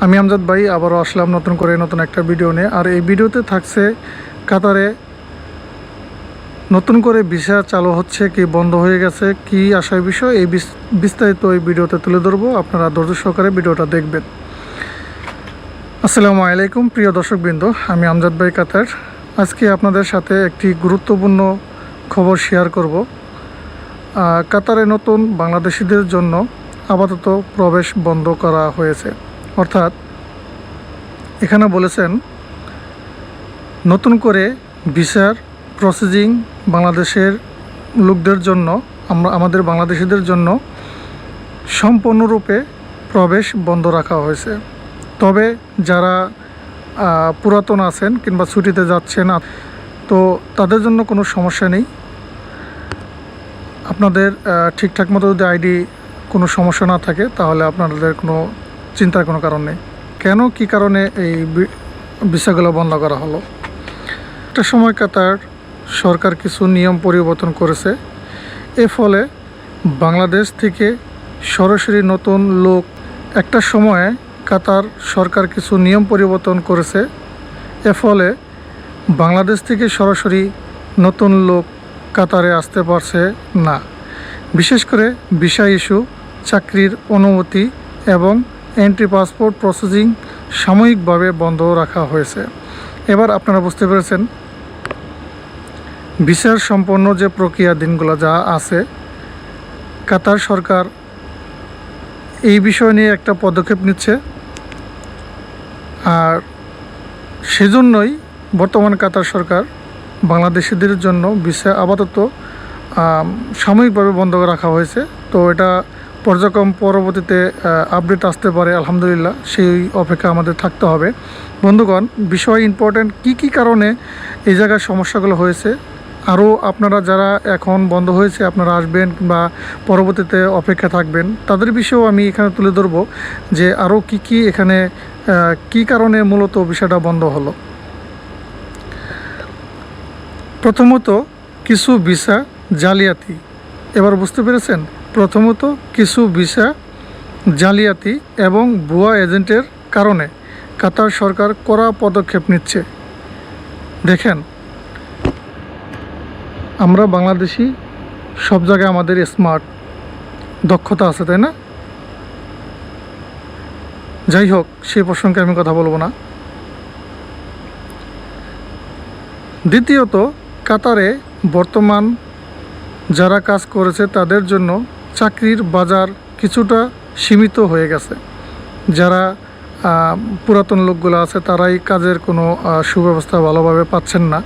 আমি আমজাদ ভাই, আবারও আসলাম নতুন করে নতুন একটা ভিডিও নিয়ে। আর এই ভিডিওতে থাকছে কাতারে নতুন করে ভিসা চালু হচ্ছে কি বন্ধ হয়ে গেছে, কি আসার বিষয়, এই বিস- বিস্তারিত এই ভিডিওতে তুলে ধরবো। আপনারা ধৈর্য সহকারে ভিডিওটা দেখবেন। আসসালামু আলাইকুম, প্রিয় দর্শকবৃন্দ, আমি আমজাদ ভাই কাতার। আজকে আপনাদের সাথে একটি গুরুত্বপূর্ণ খবর শেয়ার করব। কাতারে নতুন বাংলাদেশিদের জন্য আপাতত প্রবেশ বন্ধ করা হয়েছে। অর্থাৎ এখানে বলেছেন, নতুন করে ভিসার প্রসেসিং বাংলাদেশের লোকদের জন্য, আমরা, আমাদের বাংলাদেশিদের জন্য সম্পূর্ণরূপে প্রবেশ বন্ধ রাখা হয়েছে। তবে যারা পুরাতন আছেন কিংবা ছুটিতে যাচ্ছেন তো তাদের জন্য কোনো সমস্যা নেই। আপনাদের ঠিকঠাক মতো যদি আইডি কোনো সমস্যা না থাকে, তাহলে আপনাদের কোনো চিন্তার কোনো কারণ নেই। কেন, কি কারণে এই ভিসাগুলো বন্ধ করা হলো? একটা সময় কাতার সরকার কিছু নিয়ম পরিবর্তন করেছে। এর ফলে বাংলাদেশ থেকে সরাসরি নতুন লোক, একটা সময়ে কাতার সরকার কিছু নিয়ম পরিবর্তন করেছে। এর ফলে বাংলাদেশ থেকে সরাসরি নতুন লোক কাতারে আসতে পারছে না। বিশেষ করে ভিসা ইস্যু, চাকরির অনুমতি এবং এন্ট্রি পাসপোর্ট প্রসেসিং সাময়িকভাবে বন্ধ রাখা হয়েছে। এবার আপনারা বুঝতে পেরেছেন, ভিসার সম্পন্ন যে প্রক্রিয়া দিনগুলো যা আছে, কাতার সরকার এই বিষয় নিয়ে একটা পদক্ষেপ নিচ্ছে। আর সেজন্যই বর্তমান কাতার সরকার বাংলাদেশিদের জন্য ভিসা আপাতত সাময়িকভাবে বন্ধ রাখা হয়েছে। তো এটা পর্যক্রম পরবর্তীতে আপডেট আসতে পারে, আলহামদুলিল্লাহ, সেই অপেক্ষা আমাদের থাকতে হবে। বন্ধুগণ, বিষয় ইম্পর্ট্যান্ট কি কি কারণে এই জায়গায় সমস্যাগুলো হয়েছে? আরও আপনারা যারা এখন বন্ধ হয়েছে, আপনারা আসবেন বা পরবর্তীতে অপেক্ষা থাকবেন, তাদের বিষয়েও আমি এখানে তুলে ধরবো যে আরও কি কি এখানে কি কারণে মূলত বিষয়টা বন্ধ হলো। প্রথমত, কিছু ভিসা জালিয়াতি। এবার বুঝতে পেরেছেন? প্রথমত কিছু ভিসা জালিয়াতি এবং ভুয়া এজেন্টের কারণে কাতার সরকার কড়া পদক্ষেপ নিচ্ছে। দেখেন, আমরা বাংলাদেশি, সব জায়গায় আমাদের স্মার্ট দক্ষতা আছে, তাই না? যাই হোক সেই প্রসঙ্গে আমি কথা বলব না। দ্বিতীয়ত, কাতারে বর্তমান যারা কাজ করেছে তাদের জন্য চাকরির বাজার কিছুটা সীমিত হয়ে গেছে। যারা পুরাতন লোকগুলো আছে তারাই কাজের কোনো সুব্যবস্থা ভালোভাবে পাচ্ছেন না।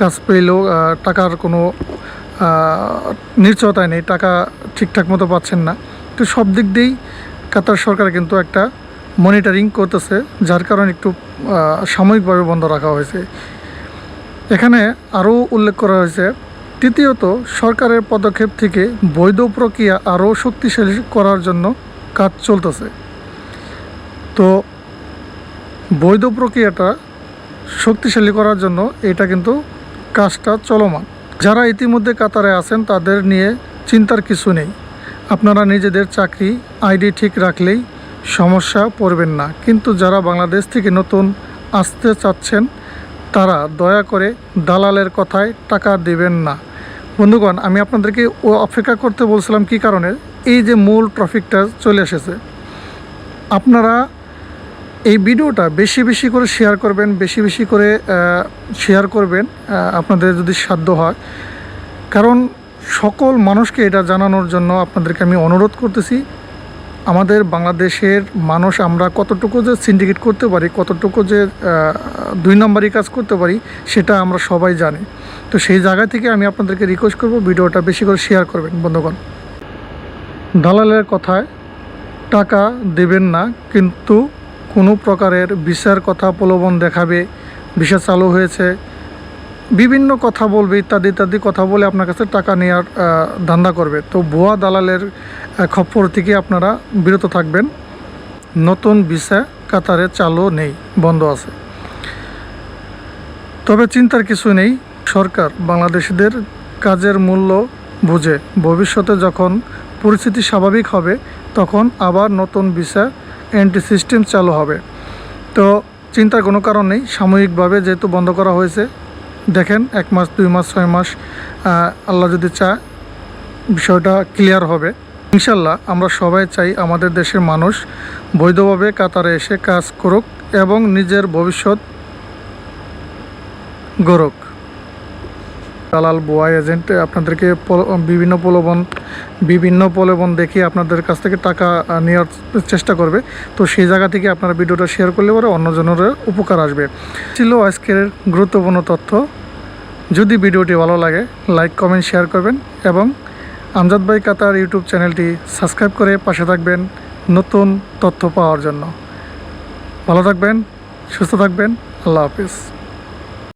কাজ পেলেও টাকার কোনো নিশ্চয়তায় নেই, টাকা ঠিকঠাক মতো পাচ্ছেন না। তো সব দিক দিয়েই কাতার সরকার কিন্তু একটা মনিটরিং করতেছে, যার কারণে একটু সাময়িকভাবে বন্ধ রাখা হয়েছে। এখানে আরও উল্লেখ করা হয়েছে তৃতীয়ত, সরকারের পদক্ষেপ থেকে বৈধ প্রক্রিয়া আরও শক্তিশালী করার জন্য কাজ চলতেছে। তো, বৈধ প্রক্রিয়াটা শক্তিশালী করার জন্য এটা কিন্তু কাজটা চলমান। যারা ইতিমধ্যে কাতারে আছেন, তাদের নিয়ে চিন্তার কিছু নেই। আপনারা নিজেদের চাকরি, আইডি ঠিক রাখলেই সমস্যা পড়বেন না। কিন্তু যারা বাংলাদেশ থেকে নতুন আসতে চাচ্ছেন, তারা দয়া করে দালালের কথায় টাকা দেবেন না। বন্ধুগণ, আমি আপনাদেরকে ও অপেক্ষা করতে বলছিলাম কি কারণে? এই যে মূল ট্রফিকটা চলে এসেছে, আপনারা এই ভিডিওটা বেশি বেশি করে শেয়ার করবেন, বেশি বেশি করে শেয়ার করবেন আপনাদের যদি সাধ্য হয়। কারণ সকল মানুষকে এটা জানানোর জন্য আপনাদেরকে আমি অনুরোধ করতেছি আমাদের বাংলাদেশের মানুষ আমরা কতটুকু যে সিন্ডিকেট করতে পারি, কতটুকু যে দুই নম্বরই কাজ করতে পারি, সেটা আমরা সবাই জানি। তো সেই জায়গা থেকে আমি আপনাদেরকে রিকোয়েস্ট করব ভিডিওটা বেশি করে শেয়ার করবেন, বন্ধুগণ। দালালের কথায় টাকা দেবেন না, কিন্তু কোনো প্রকারের ভিসার কথা প্রলোভন দেখাবে ভিসা চালু হয়েছে। বিভিন্ন কথা বলবে, ইত্যাদি ইত্যাদি কথা বলে আপনার কাছে টাকা নেওয়ার ধান্দা করবে। তো ভুয়া দালালের খপ্পর থেকে আপনারা বিরত থাকবেন। নতুন ভিসা কাতারে চালু নেই, বন্ধ আছে। তবে চিন্তার কিছু নেই, সরকার বাংলাদেশিদের কাজের মূল্য বুঝে। ভবিষ্যতে যখন পরিস্থিতি স্বাভাবিক হবে, তখন আবার নতুন ভিসা এন্ট্রি সিস্টেম চালু হবে। তো চিন্তার কোনো কারণ নেই, সাময়িকভাবে যেহেতু বন্ধ করা হয়েছে দেখেন, এক মাস, দুই মাস, ছয় মাস আল্লাহ যদি চায়, বিষয়টা ক্লিয়ার হবে। ইনশাল্লাহ আমরা সবাই চাই আমাদের দেশের মানুষ বৈধভাবে কাতারে এসে কাজ করুক এবং নিজের ভবিষ্যৎ গড়ুক। দালাল বোয়া এজেন্ট, আপনাদেরকে বিভিন্ন প্রলোভন বিভিন্ন প্রলোভন দেখিয়ে আপনাদের কাছ থেকে টাকা নেওয়ার চেষ্টা করবে। তো সেই জায়গা থেকে আপনারা ভিডিওটা শেয়ার করলে পরে অন্যজনের উপকার আসবে। ছিল আজকের গুরুত্বপূর্ণ তথ্য। যদি ভিডিওটি ভালো লাগে লাইক কমেন্ট শেয়ার করবেন এবং আমজাদ ভাই কাতার ইউটিউব চ্যানেলটি সাবস্ক্রাইব করে পাশে থাকবেন নতুন তথ্য পাওয়ার জন্য। ভালো থাকবেন, সুস্থ থাকবেন, আল্লাহ হাফিজ।